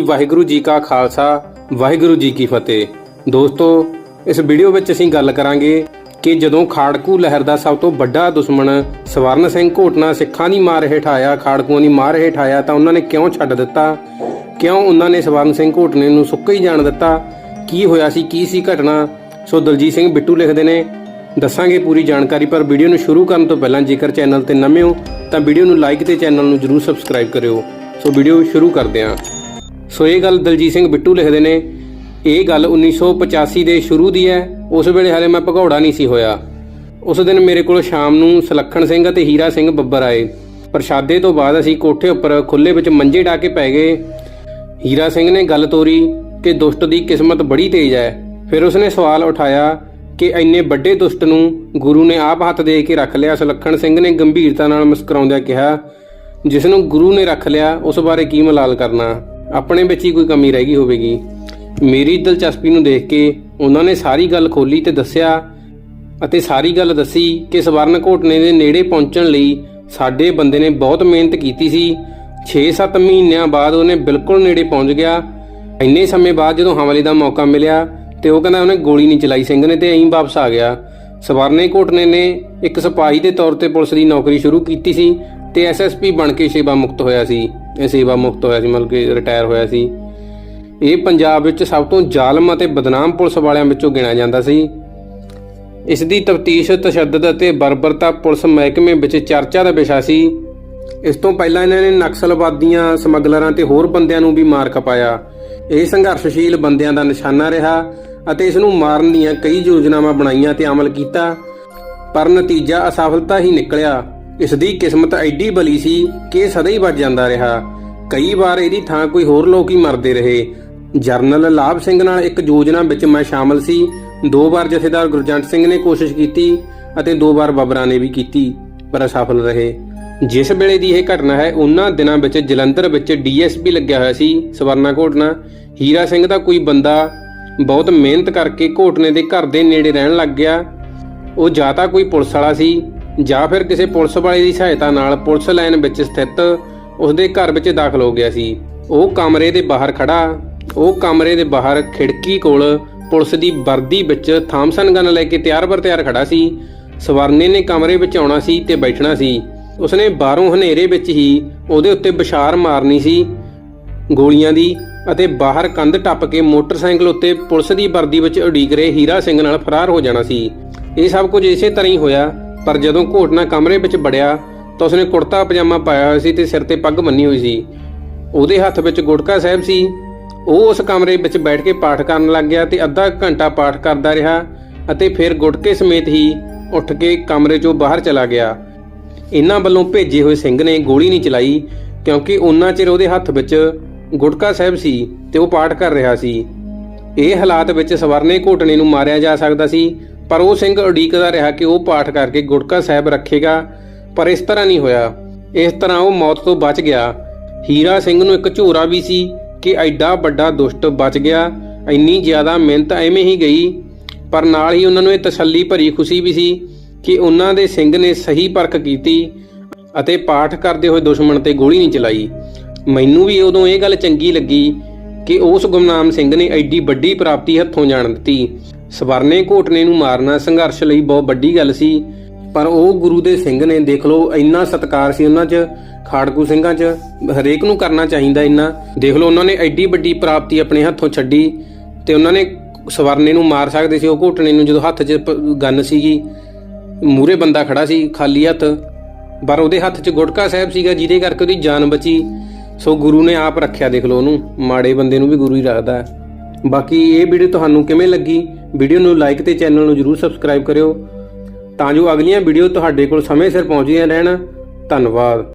ਵਾਹਿਗੁਰੂ ਜੀ ਕਾ ਖਾਲਸਾ, ਵਾਹਿਗੁਰੂ ਜੀ ਕੀ ਫਤਿਹ। ਦੋਸਤੋ, ਇਸ ਵੀਡੀਓ ਵਿੱਚ ਅਸੀਂ ਗੱਲ ਕਰਾਂਗੇ ਕਿ ਜਦੋਂ ਖਾੜਕੂ ਲਹਿਰ ਦਾ ਸਭ ਤੋਂ ਵੱਡਾ ਦੁਸ਼ਮਣ ਸਵਰਨ ਸਿੰਘ ਘੋਟਨਾ ਸਿੱਖਾਂ ਦੀ ਮਾਰ ਹੇਠ ਆਇਆ, ਖਾੜਕੂਆਂ ਦੀ ਮਾਰ ਹੇਠ ਆਇਆ, ਤਾਂ ਉਹਨਾਂ ਨੇ ਕਿਉਂ ਛੱਡ ਦਿੱਤਾ? ਕਿਉਂ ਉਹਨਾਂ ਨੇ ਸਵਰਨ ਸਿੰਘ ਘੋਟਣੇ ਨੂੰ ਸੁੱਕਾ ਹੀ ਜਾਣ ਦਿੱਤਾ? ਕੀ ਹੋਇਆ ਸੀ? ਕੀ ਸੀ ਘਟਨਾ? ਸੋ ਦਲਜੀਤ ਸਿੰਘ ਬਿੱਟੂ ਲਿਖਦੇ ਨੇ, ਦੱਸਾਂਗੇ ਪੂਰੀ ਜਾਣਕਾਰੀ, ਪਰ ਵੀਡੀਓ ਨੂੰ ਸ਼ੁਰੂ ਕਰਨ ਤੋਂ ਪਹਿਲਾਂ ਜੇਕਰ ਚੈਨਲ ਤੇ ਨਵੇਂ ਹੋ, ਤਾਂ ਵੀਡੀਓ ਨੂੰ ਲਾਈਕ ਤੇ ਚੈਨਲ ਨੂੰ ਜਰੂਰ ਸਬਸਕ੍ਰਾਈਬ ਕਰਿਓ। ਸੋ ਵੀਡੀਓ ਸ਼ੁਰੂ ਕਰਦੇ ਹਾਂ। ਸੋ ਇਹ ਗੱਲ ਦਲਜੀਤ ਸਿੰਘ ਬਿੱਟੂ ਲਿਖਦੇ ਨੇ, ਇਹ ਗੱਲ 1985 ਦੇ ਸ਼ੁਰੂ ਦੀ ਹੈ, ਉਸ ਵੇਲੇ ਹਾਲੇ ਮੈਂ ਭਗੌੜਾ ਨਹੀਂ ਸੀ ਹੋਇਆ। ਉਸ ਦਿਨ ਮੇਰੇ ਕੋਲ ਸ਼ਾਮ ਨੂੰ ਸਲੱਖਣ ਸਿੰਘ ਅਤੇ ਹੀਰਾ ਸਿੰਘ ਬੱਬਰ ਆਏ। ਪ੍ਰਸ਼ਾਦੇ ਤੋਂ ਬਾਅਦ ਅਸੀਂ ਕੋਠੇ ਉੱਪਰ ਖੁੱਲੇ ਵਿੱਚ ਮੰਜੇ ਢਾ ਕੇ ਪੈ ਗਏ। ਹੀਰਾ ਸਿੰਘ ਨੇ ਗੱਲ ਤੋਰੀ ਕਿ ਦੁਸ਼ਟ ਦੀ ਕਿਸਮਤ ਬੜੀ ਤੇਜ਼ ਹੈ। ਫਿਰ ਉਸਨੇ ਸਵਾਲ ਉਠਾਇਆ ਕਿ ਇੰਨੇ ਵੱਡੇ ਦੁਸ਼ਟ ਨੂੰ ਗੁਰੂ ਨੇ ਆਪ ਹੱਥ ਦੇ ਕੇ ਰੱਖ ਲਿਆ, ਸੁਲੱਖਣ ਸਿੰਘ ਨੇ ਗੰਭੀਰਤਾ ਨਾਲ ਮੁਸਕਰਾਉਂਦਿਆਂ ਕਿਹਾ, ਜਿਸ ਨੂੰ ਗੁਰੂ ਨੇ ਰੱਖ ਲਿਆ, ਉਸ ਬਾਰੇ ਕੀ ਮਲਾਲ ਕਰਨਾ? ਆਪਣੇ ਵਿੱਚ ਹੀ ਕੋਈ ਕਮੀ ਰਹਿ ਗਈ ਹੋਵੇਗੀ। ਮੇਰੀ ਦਿਲਚਸਪੀ ਨੂੰ ਦੇਖ ਕੇ ਉਹਨਾਂ ਨੇ ਸਾਰੀ ਗੱਲ ਖੋਲੀ ਤੇ ਦੱਸਿਆ ਅਤੇ ਸਾਰੀ ਗੱਲ ਦੱਸੀ ਕਿ ਸਵਰਨ ਘੋਟਨੇ ਦੇ ਨੇੜੇ ਪਹੁੰਚਣ ਲਈ ਸਾਡੇ ਬੰਦੇ ਨੇ ਬਹੁਤ ਮਿਹਨਤ ਕੀਤੀ ਸੀ। 6-7 ਮਹੀਨਿਆਂ ਬਾਅਦ ਉਹਨੇ ਬਿਲਕੁਲ ਨੇੜੇ ਪਹੁੰਚ ਗਿਆ। ਇੰਨੇ ਸਮੇਂ ਬਾਅਦ ਜਦੋਂ ਹਮਲੇ ਦਾ ਮੌਕਾ ਮਿਲਿਆ ਤੇ ਉਹ ਕਹਿੰਦਾ ਉਹਨੇ ਗੋਲੀ ਨਹੀਂ ਚਲਾਈ ਸਿੰਘ ਨੇ ਤੇ ਐਂ ਵਾਪਸ ਆ ਗਿਆ। ਸਵਰਨੇ ਘੋਟਨੇ ਨੇ ਇੱਕ ਸਿਪਾਹੀ ਦੇ ਤੌਰ ਤੇ ਪੁਲਿਸ ਦੀ ਨੌਕਰੀ ਸ਼ੁਰੂ ਕੀਤੀ ਸੀ ਤੇ ਐਸਐਸਪੀ ਬਣ ਕੇ ਸੇਵਾ ਮੁਕਤ ਹੋਇਆ ਸੀ। ਸੇਵਾ ਮੁਕਤ ਹੋਇਆ ਸੀ, ਮਤਲਬ ਕਿ ਰਿਟਾਇਰ ਹੋਇਆ ਸੀ। ਇਹ ਪੰਜਾਬ ਵਿੱਚ ਸਭ ਤੋਂ ਜ਼ਾਲਮ ਅਤੇ ਬਦਨਾਮ ਪੁਲਿਸ ਵਾਲਿਆਂ ਵਿੱਚੋਂ ਗਿਣਿਆ ਜਾਂਦਾ ਸੀ। ਇਸ ਦੀ ਤਫਤੀਸ਼, ਤਸ਼ੱਦਦ ਅਤੇ ਬਰਬਰਤਾ ਪੁਲਿਸ ਮਹਿਕਮੇ ਵਿੱਚ ਚਰਚਾ ਦਾ ਵਿਸ਼ਾ ਸੀ। ਇਸ ਤੋਂ ਪਹਿਲਾਂ ਇਹਨਾਂ ਨੇ ਨਕਸਲਵਾਦੀਆਂ, ਸਮਗਲਰਾਂ ਤੇ ਹੋਰ ਬੰਦਿਆਂ ਨੂੰ ਵੀ ਮਾਰ ਖਪਾਇਆ। ਇਹ ਸੰਘਰਸ਼ਸ਼ੀਲ ਬੰਦਿਆਂ ਦਾ ਨਿਸ਼ਾਨਾ ਰਿਹਾ ਅਤੇ ਇਸ ਨੂੰ ਮਾਰਨ ਦੀਆਂ ਕਈ ਯੋਜਨਾਵਾਂ ਬਣਾਈਆਂ ਤੇ ਅਮਲ ਕੀਤਾ, ਪਰ ਨਤੀਜਾ ਅਸਫਲਤਾ ਹੀ ਨਿਕਲਿਆ। ਇਸ ਦੀ ਕਿਸਮਤ ਐਡੀ ਬਲੀ ਸੀ ਕਿ ਸਦਾ ਹੀ ਵੱਜ ਜਾਂਦਾ ਰਿਹਾ। ਕਈ ਵਾਰ ਇਹਦੀ ਥਾਂ ਕੋਈ ਹੋਰ ਲੋਕ ਹੀ ਮਰਦੇ ਰਹੇ। ਜਰਨਲ ਲਾਭ ਸਿੰਘ ਨਾਲ ਇੱਕ ਯੋਜਨਾ ਵਿੱਚ ਮੈਂ ਸ਼ਾਮਲ ਸੀ। ਦੋ ਵਾਰ ਜਥੇਦਾਰ ਗੁਰਜੰਟ ਸਿੰਘ ਨੇ ਕੋਸ਼ਿਸ਼ ਕੀਤੀ ਅਤੇ ਦੋ ਵਾਰ ਬਬਰਾਂ ਨੇ ਵੀ ਕੀਤੀ, ਪਰ ਅਸਫਲ ਰਹੇ। ਜਿਸ ਵੇਲੇ ਦੀ ਇਹ ਘਟਨਾ ਹੈ, ਉਹਨਾਂ ਦਿਨਾਂ ਵਿੱਚ ਜਲੰਧਰ ਵਿੱਚ ਡੀਐਸਪੀ ਲੱਗਿਆ ਹੋਇਆ ਸੀ, ਸਵਰਨਾ ਘੋਟਨਾ। ਹੀਰਾ ਸਿੰਘ ਦਾ ਕੋਈ ਬੰਦਾ ਬਹੁਤ ਮਿਹਨਤ ਕਰਕੇ ਘੋਟਨੇ ਦੇ ਘਰ ਦੇ ਨੇੜੇ ਰਹਿਣ ਲੱਗ ਗਿਆ। ਉਹ ਜਾਂ ਤਾਂ ਕੋਈ ਪੁਲਿਸ ਵਾਲਾ ਸੀ ਜਾਂ ਫਿਰ ਕਿਸੇ ਪੁਲਿਸ ਵਾਲੇ ਦੀ ਸਹਾਇਤਾ ਨਾਲ ਪੁਲਿਸ ਲਾਈਨ ਵਿੱਚ ਸਥਿਤ ਉਸਦੇ ਘਰ ਵਿੱਚ ਦਾਖਲ ਹੋ ਗਿਆ ਸੀ। ਉਹ ਕਮਰੇ ਦੇ ਬਾਹਰ ਖੜਾ। ਉਹ ਕਮਰੇ ਦੇ ਬਾਹਰ ਖਿੜਕੀ ਕੋਲ ਪੁਲਿਸ ਦੀ ਵਰਦੀ ਵਿੱਚ ਥਾਮਸਨ ਗਨ ਲੈ ਕੇ ਤਿਆਰ ਬਰ ਤਿਆਰ ਖੜਾ ਸੀ। ਸਵਰਨੇ ਨੇ ਕਮਰੇ ਵਿੱਚ ਆਉਣਾ ਸੀ ਤੇ ਬੈਠਣਾ ਸੀ। ਉਸਨੇ ਬਾਹਰੋਂ ਹਨੇਰੇ ਵਿੱਚ ਹੀ ਉਹਦੇ ਉੱਤੇ ਬਿਸ਼ਾਰ ਮਾਰਨੀ ਸੀ। ਗੋਲੀਆਂ ਦੀ ਅਤੇ ਬਾਹਰ ਕੰਧ ਟੱਪ ਕੇ ਮੋਟਰਸਾਈਕਲ ਉੱਤੇ ਪੁਲਿਸ ਦੀ ਵਰਦੀ ਵਿੱਚ ਉਡੀਕ ਰਹੇ ਹੀਰਾ ਸਿੰਘ ਨਾਲ ਫਰਾਰ ਹੋ ਜਾਣਾ ਸੀ। ਇਹ ਸਭ ਕੁਝ ਇਸੇ ਤਰ੍ਹਾਂ ਹੀ ਹੋਇਆ। ਪਰ ਜਦੋਂ ਘੋਟਨਾ ਕਮਰੇ ਵਿੱਚ ਵੜਿਆ ਤਾਂ ਉਸਨੇ ਕੁੜਤਾ ਪਜਾਮਾ ਪਾਇਆ ਹੋਇਆ ਸੀ ਤੇ ਸਿਰ ਤੇ ਪੱਗ ਬੰਨੀ ਹੋਈ ਸੀ। ਉਹਦੇ ਹੱਥ ਵਿੱਚ ਗੁਟਕਾ ਸਾਹਿਬ ਸੀ। ਉਹ ਉਸ ਕਮਰੇ ਵਿੱਚ ਬੈਠ ਕੇ ਪਾਠ ਕਰਨ ਲੱਗ ਗਿਆ ਤੇ ਅੱਧਾ ਘੰਟਾ ਪਾਠ ਕਰਦਾ ਰਿਹਾ ਅਤੇ ਫਿਰ ਗੁਟਕੇ ਸਮੇਤ ਹੀ ਉੱਠ ਕੇ ਕਮਰੇ 'ਚੋਂ ਬਾਹਰ ਚਲਾ ਗਿਆ। ਇਹਨਾਂ ਵੱਲੋਂ ਭੇਜੇ ਹੋਏ ਸਿੰਘ ਨੇ ਗੋਲੀ ਨਹੀਂ ਚਲਾਈ ਕਿਉਂਕਿ ਉਹਨਾਂ ਚਿਰ ਉਹਦੇ ਹੱਥ ਵਿੱਚ ਗੁਟਕਾ ਸਾਹਿਬ ਸੀ ਤੇ ਉਹ ਪਾਠ ਕਰ ਰਿਹਾ ਸੀ। ਇਹ ਹਾਲਾਤ ਵਿੱਚ ਸਵਰਨੇ ਘੋਟਣੇ ਨੂੰ ਮਾਰਿਆ ਜਾ ਸਕਦਾ ਸੀ ਪਰ ਉਹ ਸਿੰਘ ਉਡੀਕਦਾ ਰਿਹਾ ਕਿ ਉਹ ਪਾਠ ਕਰਕੇ ਗੁਟਕਾ ਸਾਹਿਬ ਰੱਖੇਗਾ, ਪਰ ਇਸ ਤਰ੍ਹਾਂ ਨਹੀਂ ਹੋਇਆ। ਇਸ ਤਰ੍ਹਾਂ ਉਹ ਮੌਤ ਤੋਂ ਬਚ ਗਿਆ। ਹੀਰਾ ਸਿੰਘ ਨੂੰ ਇੱਕ ਝੋਰਾ ਵੀ ਸੀ ਕਿ ਐਡਾ ਵੱਡਾ ਦੁਸ਼ਟ ਬਚ ਗਿਆ। ਇੰਨੀ ਜ਼ਿਆਦਾ ਮਿਹਨਤ ਐਵੇਂ ਹੀ ਗਈ। ਪਰ ਨਾਲ ਹੀ ਉਹਨਾਂ ਨੂੰ ਇਹ ਤਸੱਲੀ ਭਰੀ ਖੁਸ਼ੀ ਵੀ ਸੀ ਕਿ ਉਹਨਾਂ ਦੇ ਸਿੰਘ ਨੇ ਸਹੀ ਪਰਖ ਕੀਤੀ ਅਤੇ ਪਾਠ ਕਰਦੇ ਹੋਏ ਦੁਸ਼ਮਣ ਤੇ ਗੋਲੀ ਨਹੀਂ ਚਲਾਈ। ਮੈਨੂੰ ਵੀ ਉਦੋਂ ਇਹ ਗੱਲ ਚੰਗੀ ਲੱਗੀ ਕਿ ਉਸ ਗੁਮਨਾਮ ਸਿੰਘ ਨੇ ਐਡੀ ਵੱਡੀ ਪ੍ਰਾਪਤੀ ਹੱਥੋਂ ਜਾਣ ਦਿੱਤੀ। ਸਵਰਨੇ ਘੋਟਨੇ ਨੂੰ ਮਾਰਨਾ ਸੰਘਰਸ਼ ਲਈ ਬਹੁਤ ਵੱਡੀ ਗੱਲ ਸੀ। ਪਰ ਉਹ ਗੁਰੂ ਦੇ ਸਿੰਘ ਨੇ, ਦੇਖ ਲਓ, ਇੰਨਾ ਸਤਕਾਰ ਸੀ ਉਹਨਾਂ 'ਚ, ਖਾੜਕੂ ਸਿੰਘਾਂ 'ਚ, ਹਰੇਕ ਨੂੰ ਕਰਨਾ ਚਾਹੀਦਾ ਇੰਨਾ। ਦੇਖ ਲਓ, ਉਹਨਾਂ ਨੇ ਐਡੀ ਵੱਡੀ ਪ੍ਰਾਪਤੀ ਆਪਣੇ ਹੱਥੋਂ ਛੱਡੀ ਤੇ ਉਹਨਾਂ ਨੇ ਸਵਰਨੇ ਨੂੰ ਮਾਰ ਸਕਦੇ ਸੀ। ਉਹ ਘੋਟਣੇ ਨੂੰ ਜਦੋਂ ਹੱਥ 'ਚ ਗੰਨ ਸੀਗੀ ਮੂਰੇ ਬੰਦਾ ਖੜਾ ਸੀ ਖਾਲੀ ਹੱਥ। ਪਰ ਉਹਦੇ ਹੱਥ 'ਚ ਗੁਟਕਾ ਸਾਹਿਬ ਸੀਗਾ, ਜਿਹਦੇ ਕਰਕੇ ਉਹਦੀ ਜਾਨ ਬਚੀ। ਸੋ ਗੁਰੂ ਨੇ ਆਪ ਰੱਖਿਆ, ਦੇਖ ਲਓ ਉਹਨੂੰ। ਮਾੜੇ ਬੰਦੇ ਨੂੰ ਵੀ ਗੁਰੂ ਹੀ ਰੱਖਦਾ। ਬਾਕੀ ਇਹ ਵੀਡੀਓ ਤੁਹਾਨੂੰ ਕਿਵੇਂ ਲੱਗੀ? ਵੀਡੀਓ ਨੂੰ ਲਾਈਕ ਤੇ ਚੈਨਲ ਨੂੰ ਜਰੂਰ ਸਬਸਕ੍ਰਾਈਬ ਕਰਿਓ ਤਾਂ ਜੋ ਅਗਲੀਆਂ ਵੀਡੀਓ ਤੁਹਾਡੇ ਕੋਲ ਸਮੇਂ ਸਿਰ ਪਹੁੰਚਦੀਆਂ ਰਹਿਣ। ਧੰਨਵਾਦ।